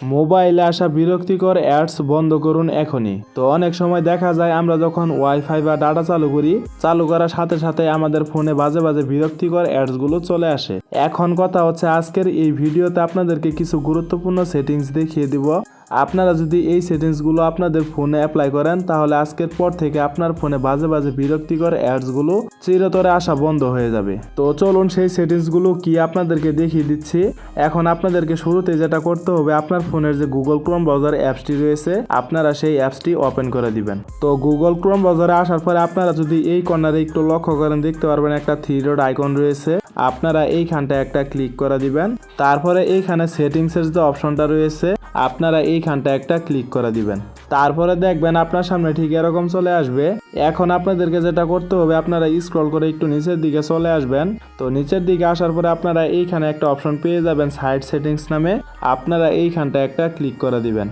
মোবাইলে আসা বিরক্তিকর অ্যাডস বন্ধ করুন এখনই। তো অনেক সময় দেখা যায় আমরা যখন ওয়াইফাই বা ডাটা চালু করি, চালু করার সাথে সাথে আমাদের ফোনে বাজে বাজে বিরক্তিকর অ্যাডসগুলো চলে আসে। এখন কথা হচ্ছে আজকের এই ভিডিওতে আপনাদেরকে কিছু গুরুত্বপূর্ণ সেটিংস দেখিয়ে দিব। আপনারা যদি এই সেটিংসগুলো আপনাদের ফোনে অ্যাপ্লাই করেন, তাহলে আজকের পর থেকে আপনার ফোনে বাজে বাজে বিরক্তিকর অ্যাডসগুলো চিরতরে আসা বন্ধ হয়ে যাবে। তো চলুন সেই সেটিংসগুলো কি আপনাদেরকে দেখিয়ে দিচ্ছি। এখন আপনাদেরকে শুরুতে যেটা করতে হবে, আপনার ফোনের যে গুগল ক্রোম ব্রাউজার অ্যাপসটি রয়েছে, আপনারা সেই অ্যাপসটি ওপেন করে দিবেন। তো গুগল ক্রোম ব্রাউজারে আসার পরে আপনারা যদি এই কর্নারে একটু লক্ষ্য করেন, দেখতে পারবেন একটা থ্রি ডট আইকন রয়েছে। আপনারা এইখানটা একটা ক্লিক করে দিবেন। তারপরে এইখানে সেটিংসের যে অপশনটা রয়েছে আপনারা এইখানটা একটা ক্লিক করে দিবেন। তারপরে দেখবেন আপনার সামনে ঠিক এরকম চলে আসবে। এখন আপনাদেরকে যেটা করতে হবে, আপনারা স্ক্রল করে একটু নিচের দিকে চলে আসবেন। তো নিচের দিকে আসার পরে আপনারা এইখানে একটা অপশন পেয়ে যাবেন সাইড সেটিংস নামে। আপনারা এইখানটা একটা ক্লিক করে দিবেন।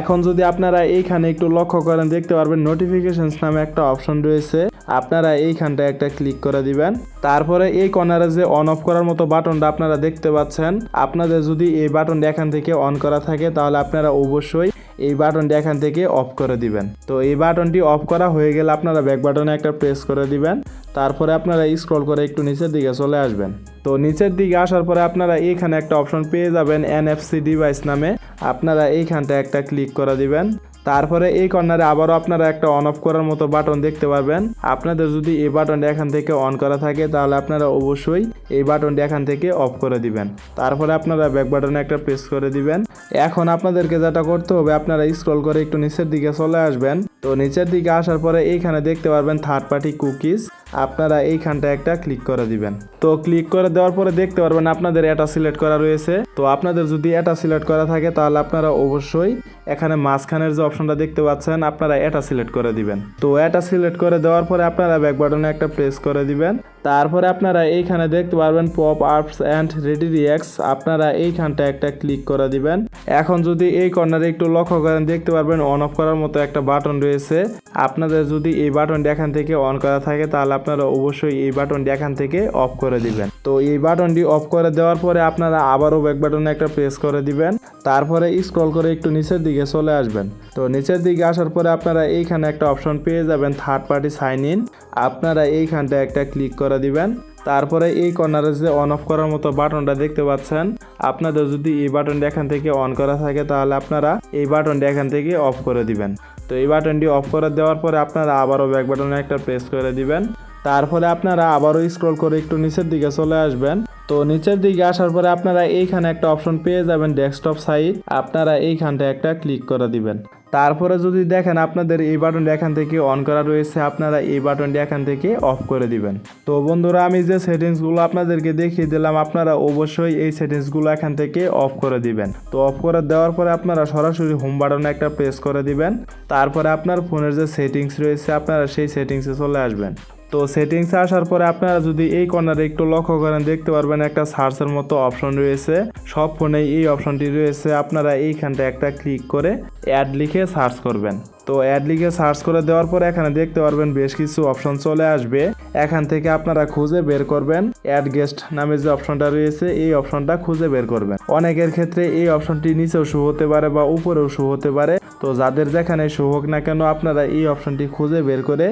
এখন যদি আপনারা এইখানে একটু লক্ষ্য করেন, দেখতে পারবেন নোটিফিকেশনস নামে একটা অপশন রয়েছে। আপনারা এইখানটা একটা ক্লিক করে দিবেন। তারপরে এই কর্নারে যে অন অফ করার মতো বাটনটা আপনারা দেখতে পাচ্ছেন। আপনাদের যদি এই বাটনটা এখান থেকে অন করা থাকে, তাহলে আপনারা অবশ্যই এই বাটনটি এখান থেকে অফ করে দিবেন। তো এই বাটনটি অফ করা হয়ে গেলে আপনারা ব্যাক বাটনে একটা প্রেস করে দিবেন। তারপরে আপনারা স্ক্রল করে একটু নিচের দিকে চলে আসবেন। তো নিচের দিকে আসার পরে আপনারা এইখানে একটা অপশন পেয়ে যাবেন এনএফসি ডিভাইস নামে। আপনারা এইখানটা একটা ক্লিক করে দিবেন। তারপরে এই কর্নারে আবারও আপনারা একটা অন অফ করার মতো বাটন দেখতে পাবেন আপনাদের যদি এই বাটনটা এখান থেকে অন করা থাকে, তাহলে আপনারা অবশ্যই এই বাটনটি এখান থেকে অফ করে দিবেন। তারপরে আপনারা ব্যাক বাটনে একটা প্রেস করে দিবেন। এখন আপনাদেরকে যেটা করতে হবে, আপনারা স্ক্রল করে একটু নিচের দিকে চলে আসবেন। তো নিচের দিকে আসার পরে এইখানে দেখতে পারবেন থার্ড পার্টি কুকিজ আপনারা এইখানটা একটা ক্লিক করে দিবেন। তো ক্লিক করে দেওয়ার পরে দেখতে পারবেন আপনাদের এটা সিলেক্ট করা রয়েছে। তো আপনাদের যদি এটা সিলেক্ট করা থাকে, তাহলে আপনারা অবশ্যই এখানে মাঝখানের যে অপশনটা দেখতে পাচ্ছেন, আপনারা এটা সিলেক্ট করে দিবেন। তো এটা সিলেক্ট করে দেওয়ার পরে আপনারা ব্যাক বাটনে একটা প্রেস করে দিবেন। তারপরে আপনারা এইখানে দেখতে পারবেন pop ups and ready reacts আপনারা এইখানটা একটা ক্লিক করে দিবেন। এখন যদি এই কর্নারে একটু লক্ষ্য করেন, দেখতে পারবেন অন অফ করার মতো একটা বাটন রয়েছে। আপনাদের যদি এই বাটনটি এখান থেকে অন করা থাকে, তাহলে আপনারা অবশ্যই এই বাটনটি এখান থেকে অফ করে দিবেন। তো এই বাটনটি অফ করে দেওয়ার পরে আপনারা আবারও ব্যাক বাটনে একটা প্রেস করে দিবেন। তারপরে স্ক্রল করে একটু নিচের দিকে চলে আসবেন। তো নিচের দিকে আসার পরে আপনারা এইখানে একটা অপশন পেয়ে যাবেন থার্ড পার্টি সাইন ইন আপনারা এইখানটা একটা ক্লিক করে দিবেন। তারপরে এই কর্নারে যে অন অফ করার মতো বাটনটা দেখতে পাচ্ছেন, আপনাদের যদি এই বাটনটি এখান থেকে অন করা থাকে, তাহলে আপনারা এই বাটনটি এখান থেকে অফ করে দিবেন। তো এই বাটনটি অফ করে দেওয়ার পরে আপনারা আবারও ব্যাক বাটনে একটা প্রেস করে দিবেন। তারপরে আপনারা আবারও স্ক্রল করে একটু নিচের দিকে চলে আসবেন। তো নিচের দিকে আসার পরে আপনারা এইখানে একটা অপশন পেয়ে যাবেন ডেস্কটপ সাইট আপনারা এইখানটা একটা ক্লিক করে দিবেন। তারপরে যদি দেখেন আপনাদের এই বাটনটি এখান থেকে অন করা রয়েছে, আপনারা এই বাটনটি এখান থেকে অফ করে দিবেন। তো বন্ধুরা, আমি যে সেটিংসগুলো আপনাদেরকে দেখিয়ে দিলাম, আপনারা অবশ্যই এই সেটিংসগুলো এখান থেকে অফ করে দিবেন। তো অফ করে দেওয়ার পরে আপনারা সরাসরি হোম বাটনে একটা প্রেস করে দিবেন। তারপরে আপনার ফোনের যে সেটিংস রয়েছে, আপনারা সেই সেটিংসে চলে আসবেন। তো সেটিংস আসার পরে আপনারা যদি এই কর্নারে একটু লক্ষ্য করেন, দেখতে পারবেন একটা সার্চের মতো অপশন রয়েছে। সব ফোনেই এই অপশনটি রয়েছে। আপনারা এইখানটা একটা ক্লিক করে অ্যাড লিখে সার্চ করবেন। তো অ্যাড লিখে সার্চ করে দেওয়ার পর এখানে দেখতে পারবেন বেশ কিছু অপশন চলে আসবে। এখান থেকে আপনারা খুঁজে বের করবেন। অ্যাড গেস্ট নামে যে অপশনটা রয়েছে, এই অপশনটা খুঁজে বের করবেন। অনেকের ক্ষেত্রে এই অপশনটি নিচেও শু হতে পারে বা উপরেও শু হতে পারে। তো যাদের যেখানে শু হোক না কেন, আপনারা এই অপশনটি খুঁজে বের করে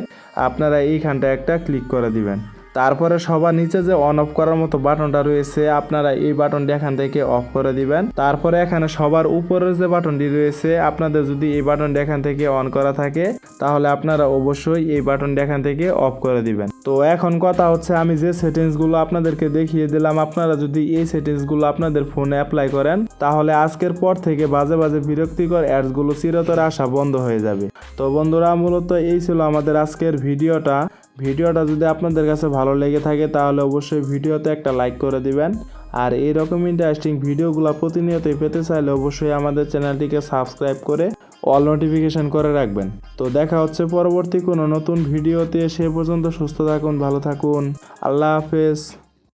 আপনারা এইখানটা একটা ক্লিক করে দিবেন। তারপরে সবার নিচে যে অন অফ করার মতো বাটনটা রয়েছে, আপনারা এই বাটনটি এখান থেকে অফ করে দিবেন। তারপরে এখানে সবার উপরের যে বাটনটি রয়েছে, আপনাদের যদি এই বাটনটি এখান থেকে অন করা থাকে, তাহলে আপনারা অবশ্যই এই বাটনটি এখান থেকে অফ করে দিবেন। তো এখন কথা হচ্ছে, আমি যে সেটিংসগুলো আপনাদেরকে দেখিয়ে দিলাম, আপনারা যদি এই সেটিংসগুলো আপনাদের ফোনে অ্যাপ্লাই করেন, তাহলে আজকের পর থেকে বাজে বাজে বিরক্তিকর অ্যাডসগুলো চিরতরে আসা বন্ধ হয়ে যাবে। তো বন্ধুরা, মূলত এই ছিল আমাদের আজকের ভিডিওটা। ভিডিওটা যদি আপনাদের কাছে ভালো লেগে থাকে, তাহলে অবশ্যই ভিডিওতে একটা লাইক করে দিবেন। আর এইরকম ইন্টারেস্টিং ভিডিওগুলো প্রতিনিয়তই পেতে চাইলে অবশ্যই আমাদের চ্যানেলটিকে সাবস্ক্রাইব করে অল নোটিফিকেশন করে রাখবেন। তো দেখা হচ্ছে পরবর্তী কোনো নতুন ভিডিওতে, সে পর্যন্ত সুস্থ থাকুন, ভালো থাকুন। আল্লাহ হাফেজ।